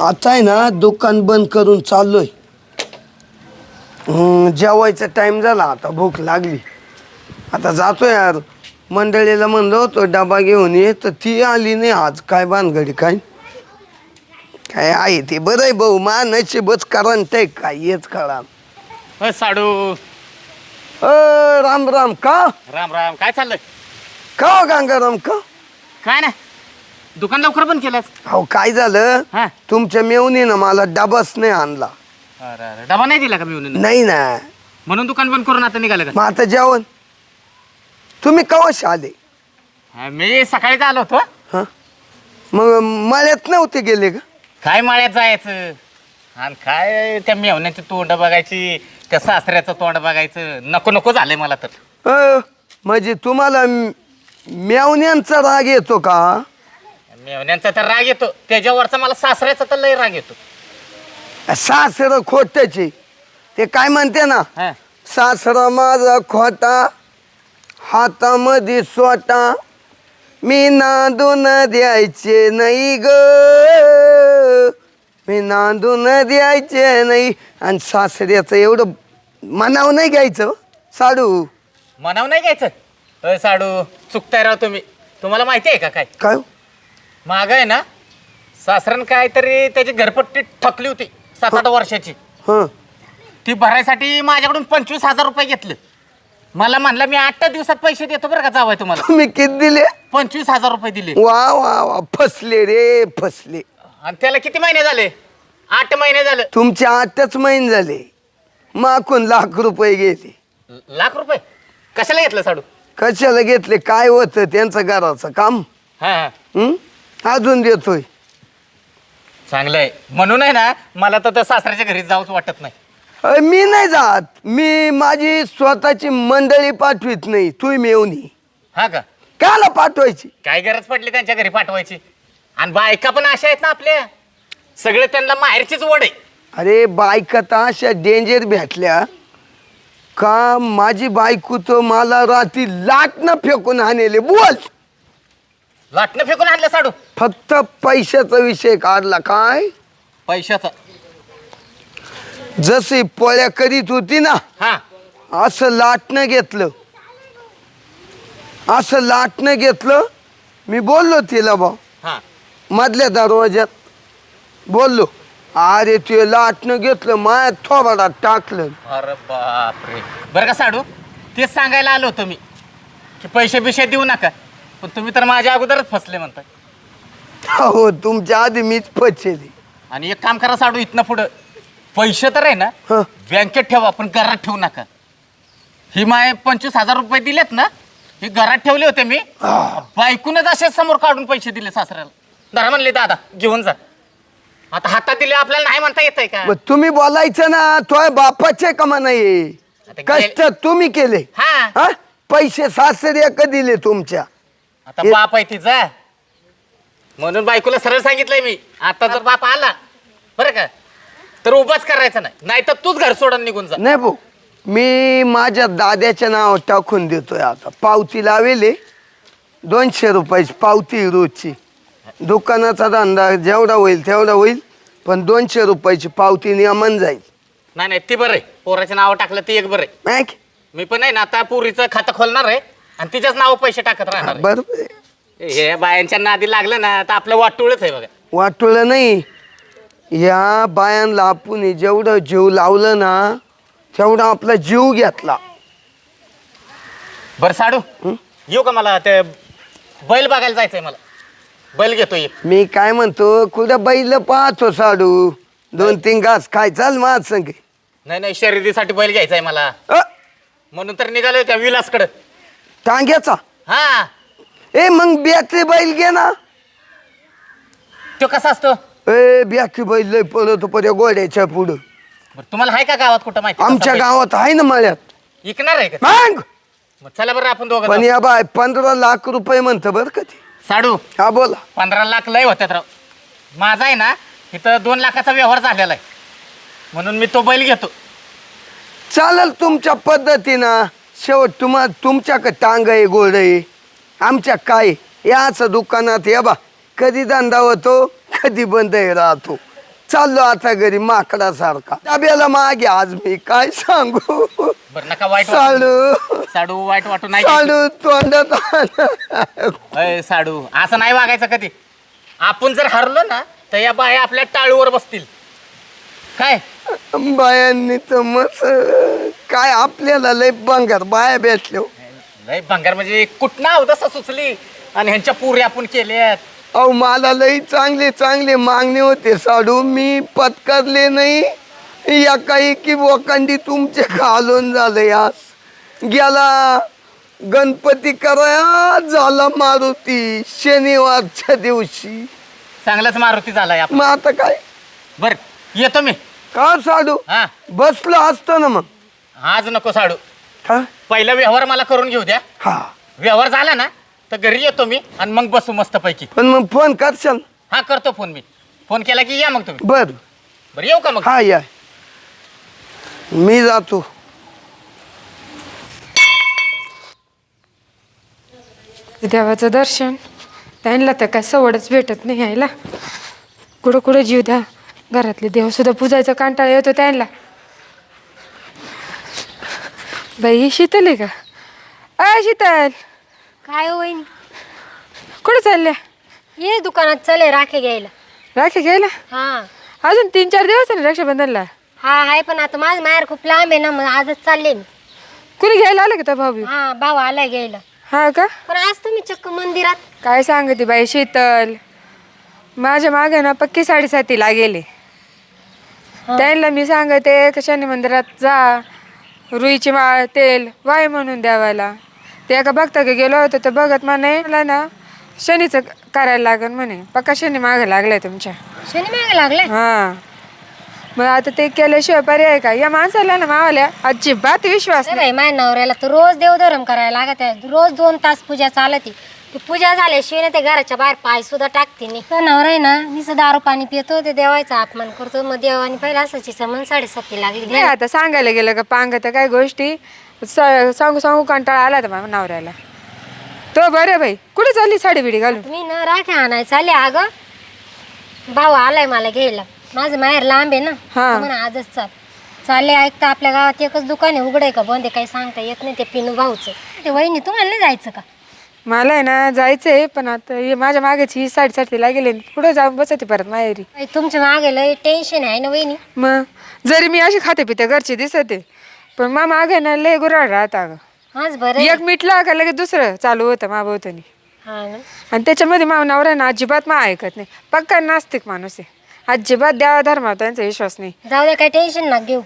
आता आहे ना दुकान बंद करून चाललोय. जेवायचा टाइम झाला आता भूक लागली. आता जातो यार. मंडळीला म्हणलं होतं डबा घेऊन ये तर ती आली नाही. आज काय बांधगडी काय? काय आहे ते? बरं आहे भाऊ मा नशीबच कारण ते काय हेच कळा. अ, साडू. अ राम राम का? राम राम काय चाललंय? का हो गंगाराम का? काय नाही. दुकान लवकर बंद केलंस अहो काय झालं? हा. तुमच्या मेवणीनं मला डबाच नाही आणला. अरे अरे डबा नाही दिला का मी नाही ना. म्हणून दुकान बंद करून आता निघालं का? मग आता जेवण? तुम्ही कवश आले? हा, मी सकाळीच आलो होतो. हा? मग मळ्यात नव्हते गेले का? काय माळ्यात जायचं? आणि काय त्या मेवण्याची तोंड बघायची त्या सासऱ्याचं तोंड बघायचं? नको नको झालंय मला तर. अ, म्हणजे तुम्हाला म- मेवण्यांचा राग येतो का? मेवण्यांचा तर राग येतो. त्याच्यावरचा मला सासऱ्याचा तर लय राग येतो. सासर खोट्याचे. ते काय म्हणते ना? हा. सासरा माझा खोटा हातामध्ये स्वटा मी नांदून द्यायचे नाही ग. मी नांदून द्यायचे नाही. आणि सासऱ्याचं एवढं मनाव नाही घ्यायचं साडू. म्हणाव नाही घ्यायचं? अ साडू चुकताय राव तुम्ही. तुम्हाला माहिती आहे का काय? काय हो? माग आहे ना सासऱ्यानं काहीतरी त्याची घरपट्टी ठकली होती सात आठ वर्षाची. हं. ती भरायसाठी माझ्याकडून पंचवीस हजार रुपये घेतले. मला म्हणलं मी आठ दिवसात पैसे देतो बरं का जावं तुम्हाला. तुम्ही किती दिले? पंचवीस हजार रुपये दिले. वा वा वा फसले रे फसले. आणि त्याला किती महिने झाले? आठ महिने झाले. तुमचे आठच महिने झाले. माकून लाख रुपये गेले लाख रुपये? कशाला घेतलं साडू? कशाला घेतले? काय होतं? त्यांचं घराचं काम. हा हा. हं? अजून देतोय. चांगलं आहे म्हणून आहे ना मला तर त्या सासऱ्याच्या घरी जाऊच वाटत नाही. अ, मी नाही जात. मी माझी स्वतःची मंडळी पाठवित नाही. तुम्ही मेवणी हा का? काला पाठवायची? काय गरज पडली त्यांच्या घरी पाठवायची? आणि बायका पण अशा आहेत ना आपल्या. सगळे त्यांना माहेरचीच ओढ आहे. अरे बायका तर अशा डेंजर भेटल्या. का माझी बायको तर मला रात्री लाटणं फेकून आणले. बोल. लाटणं फेकून आणलं साडू. फक्त पैशाचा विषय काढला काय? पैशाचा. जशी पोळ्या करीत होती ना हा. असं लाटणं घेतलं. असं लाटणं घेतलं. मी बोललो तिला भाऊ हा. मधल्या दरवाज्यात. बोललो अरे ते लाटणं घेतलं माया थोबाडात टाकलं. अरे बापरे. बरं का साडू? तेच सांगायला आलो होतो मी की पैसे बिशे देऊ नका. पण तुम्ही तर माझ्या अगोदरच फसले म्हणताय. हो तुमच्या आधी मीच पचेली आणि एक काम करा साडू इथनं पुढं. पैसे तर आहे ना हं. बँकेत ठेवा पण घरात ठेवू नका. ही माय पंचवीस हजार रुपये दिलेत ना ही घरात ठेवले होते मी. बायकूनच असे समोर काढून पैसे दिले सासऱ्याला. धरा म्हणले दादा घेऊन जा. आता हातात दिले आपल्याला नाही म्हणता येत का? मग तुम्ही बोलायचं ना तो बापाचे कमा नाही आता कष्ट तुम्ही केले. हा. हा? पैसे सासरे का दिले तुमच्या? आता हे- बाप आहे तिचा. म्हणून बायकोला सरळ सांगितलंय मी. आता जर बाप आला बरं का? तर उभाच करायचा नाही. नाही तर तूच घर सोडून निघून जा. नाही भाऊ मी माझ्या दाद्याच्या नाव टाकून देतोय आता. पावती लावेले. दोनशे रुपयाची पावती रोजची. दुकानाचा धंदा जेवढा होईल तेवढा होईल पण दोनशे रुपयाची पावती नियमन जाईल. नाही नाही ती बरं आहे. पोराचं नाव टाकलं ती एक बरं आहे. नाही का? मी पण आहे ना आता पुरीचं खातं खोलणार आहे. आणि तिच्याच नाव पैसे टाकत राहणार. बरोबर आहे. हे बायांच्या नादी लागलं ना तर आपलं वाटोळच आहे बघा. वाटोळं नाही. या बायांना आपण जेवढं जीव लावलं ना तेवढा आपला जीव घेतला. बरं साडू येऊ का मला? ते बैल बघायला जायचंय मला. बैल घेतो एक मी काय म्हणतो कुठं बैल पाहतो साडू? दोन तीन घास काय चाल माझ संग नाही नाही शर्यतीसाठी बैल घ्यायचा आहे मला. अ, म्हणून तर निघालोय त्या विलासकडं. टांग्याचा. हा. ए मग बॅटरी बैल घे ना. तो कसा असतो? ए बॅटरी बैल लय पळतो पर्या गोड्याच्या पुढं. बरं, तुम्हाला आहे का गावात कुठं माहिती? आमच्या गावात आहे ना मळ्यात? विकणार आहे का? मग! मग चला बरं आपण दोघं पण जाऊ. या बाय पंधरा लाख रुपये म्हणतं बरं का ते. साडू. हा बोला. पंधरा लाख लय होत्यात राव. माझा आहे ना इथं दोन लाखाचा व्यवहार झालेला आहे. म्हणून मी तो बैल घेतो. चालेल तुमच्या पद्धतीनं. शेवट तुम्हा तुमच्याकडे टांग आहे गोड आहे. आमच्या काय? याच दुकानात या बा. कधी धंदा होतो कधी बंद राहतो. चाललो आता घरी माकडासारखा डब्याला मागे आज मी काय सांगू? बरं नका वाईट वाटू. साडू. साडू वाईट वाटू नाही साडू तोंडात आलं. अय साडू असं नाही वागायचं कधी. आपण जर हरलो ना तर या बाया आपल्या टाळूवर बसतील. काय? बायांनी तर मस्त काय आपल्याला लय बंगार बाया भेटल्या लय भंगार म्हणजे कुठं आहो तसं सुचली? आणि ह्यांच्या पुरी आपण केल्यात. अहो मला लई चांगले चांगले मागणे होते साडू. मी पत्करले नाही. या काही की वकांडी तुमचे घालून झालं यास. गेला गणपती कराया झाला मारुती शनिवारच्या दिवशी. चांगलाच मारुती झालाय आपण मग आता काय? बर येतो मी. का साडू हा. बसलो असतो ना मग. आज नको साडू. हा? पहिला व्यवहार मला करून घेऊ द्या. हा. व्यवहार झाला ना तर घरी येतो मी आणि मग बसू मस्त पैकी पण मग फोन करशाल? हा करतो फोन मी. फोन केला की या मग तुम्ही. बर. बरं येऊ का मग? हा या. मी जातो. देवाचं दर्शन. त्यांना तर काय सवडच भेटत नाही यायला. कुठं कुठं जीव द्या. घरातले देवसुद्धा पूजायचा कंटाळा येतो त्यांना. बाई शीतल आहे का? अय शीतल. काय हो वहिनी? कुठं चालल्या? ये दुकानात चले राखे घ्यायला. राखी घ्यायला? हा. अजून तीन चार दिवस आहे ना रक्षाबंधनला? हा आहे पण आता माझं माहेर खूप लांब आहे ना मग आजच चालले मी. कुणी घ्यायला आलं का तो भाऊ हा भाऊ आलाय घ्यायला. हा का? पण आज तुम्ही चक्क मंदिरात. काय सांगते बाई शीतल. माझ्या मागे ना पक्की साडेसातीला गेले त्यांना मी सांगते कशाने मंदिरात जा. रुईची माळ तेल वाय म्हणून द्यावायला ते एका बघता का गेलो होतो तर बघत म्हणे मला ना शनीचं करायला लागन म्हणे. पक्का शनी मागे लागलाय तुमच्या. शनी मागे लागले हा. मग आता ते केल्याशिवाय पर्याय का या माणसाला ना मावाल्या अजिबात विश्वास नाही. बाई माझ्या नवऱ्याला तर रोज देवधर्म करायला लागत आहे. रोज दोन तास पूजा चालती. ती पूजा झाल्याशिवाय ना ते घराच्या बाहेर पाय सुद्धा टाकते नाही. तो नवरा आहे ना नुसतं दारू पाणी पितो ते देवाचा अपमान करतो. मग देवानी पहिला असायची समन साडेसाती लागली नाही आता सांगायला गेलं का पांग तर काय गोष्टी स- सांगू सांगू कंटाळा आला तर माझ्या नवऱ्याला. तो बरं बाई कुठे चालली साडी बिडी घालून? मी ना राख्या आणाय चालले अगं. भाऊ आलाय मला घ्यायला. माझं माहेर लांब आहे ना हा. तर म्हणे आजच चाल. चालले ऐकता आपल्या गावात एकच दुकान आहे उघड आहे का बंद आहे काही सांगता येत नाही ते पिनू भाऊचं. ते वहिनी तुम्हाला नाही जायचं का? मला आहे ना जायचंय पण आता हे माझ्या मागेची ही साडी साडीला गेले पुढे जाऊन बसते परत माहेरी. बाई, तुमच्या मागे लय टेन्शन आहे ना वहिनी? मग जरी मी अशी खाते पिते घरची दिसते पण मा मागे ना लय गुराळ राहत अगं. हाच बरं आहे. एक मिटला का लगेच दुसरं चालू होतं मा भोवतनी हा ना. आणि त्याच्यामध्ये मा नवरा ना अजिबात मा ऐकत नाही. पक्का नास्तिक माणूस आहे. अजिबात देवा धर्मावर त्यांचा विश्वास नाही. जाऊ दे काही टेन्शन ना घेऊ.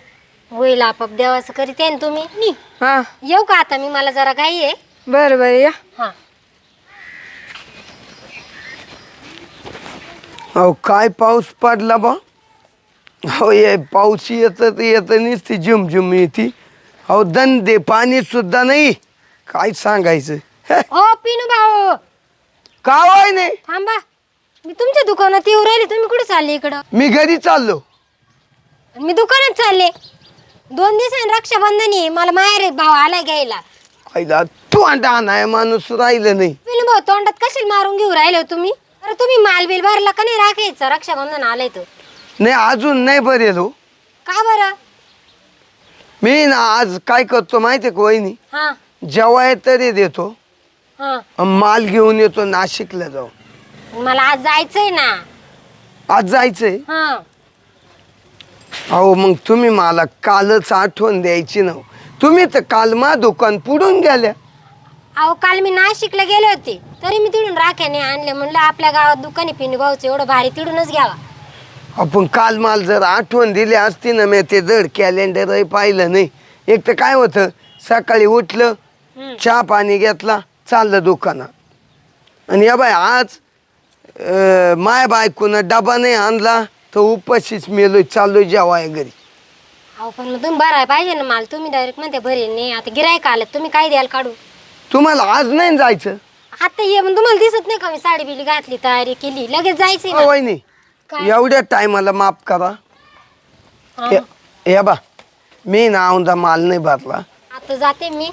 होईल आपाप देवाचं करीते ना तुम्ही. नी हा. येऊ का आता मी? मला जरा घाई आहे. बरं बरं या. हा. अहो काय पाऊस पडला बा? हो ये पाऊस येतं तर येतं नुसती झुमझुम येते. अहो दंदे पाणी सुद्धा नाही. काय सांगायचं? हे, ओ पिनू भाऊ. का होय नाही? थांबा. मी तुमच्या दुकानात येऊ राहिले. तुम्ही कुठे चालले इकडं? मी घरी चाललो. मी दुकानात चालले. दोन दिवसांनी रक्षाबंधन आहे. मला माहेर भाऊ आलाय घ्यायला. आईला तू अंडा नाही माणूस राहिलं नाही. पिनू भाऊ तोंडात कशी मारून घेऊ राहिले हो तुम्ही? अरे तुम्ही माल बिल भरला का नाही? राखायचं रक्षाबंधन आलंय तो नाही अजून नाही बरेलो का बरं? मी ना आज काय करतो माहिती का वहिनी? हा. जेवाय तरी देतो. हा. अन माल घेऊन येतो नाशिकला जाऊ मला आज जायचंय ना. आज जायचंय? हा. अहो मग तुम्ही मला कालच आठवण द्यायची ना तुम्ही तर काल मा दुकान पुढून गेल्या. अहो काल मी नाशिकला गेले होते. तरी मी तिडून राख्याने आणले. म्हणलं आपल्या गावात दुकानी पिनू भाऊचं एवढं भारी तिडूनच घ्यावा. आपण काल माल जर आठवण दिली असती ना मी ते जड कॅलेंडर पाहिलं नाही. एक तर काय होतं सकाळी उठलं चहा पाणी घेतला चाललं दुकानात. आणि या बाय आज अं, माय बायकोनं डबा नाही आणला तर उपाशीच मेलोय चाललोय जेवाय घरी. अहो पण मग तुम्ही भराय पाहिजे ना माल. तुम्ही डायरेक्ट म्हणते भरेल नाही. आता गिरायक आलं तुम्ही काय द्याल काढू तुम्हाला आज नाही जायचं? आता ये पण तुम्हाला दिसत नाही का मी साडी बिली घातली तयारी केली? लगेच जायचंय अहो, ना. वहिनी काय? एवढ्या टायमाला माफ करा. हा. हे- हे बा मी ना औंधा माल नाही भरला. आता जाते मी.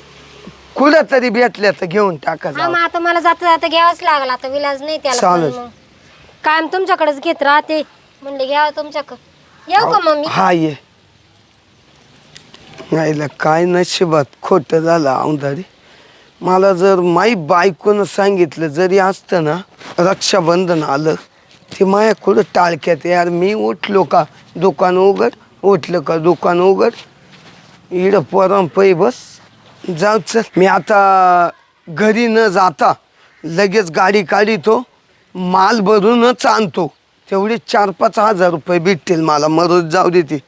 कुठं तरी भेटल्या तर घेऊन टाका हा जाऊ मग आता मला जाता जाता घ्यावंच लागला आता विलाज नाही त्याला चालेल. मग. कायम तुमच्याकडेच घेत राहते. म्हणले घ्यावं तुमच्याकडं. येऊ का मम्मी? हा ये. यायला काय नशिबात खोटं झालं औंधारी? मला जर माई बायकोनं सांगितलं जरी असतं ना रक्षाबंधन आलं ते माया कुठं टाळक्यात यार मी उठलो का? दुकान उघड उठलं का? दुकान उघड. इड पोरां पै बस. जाऊ चल. मी आता घरी न जाता लगेच गाडी काढितो माल भरूनच आणतो. तेवढे चार पाच हजार रुपये भेटतील मला मरोज जाऊ देते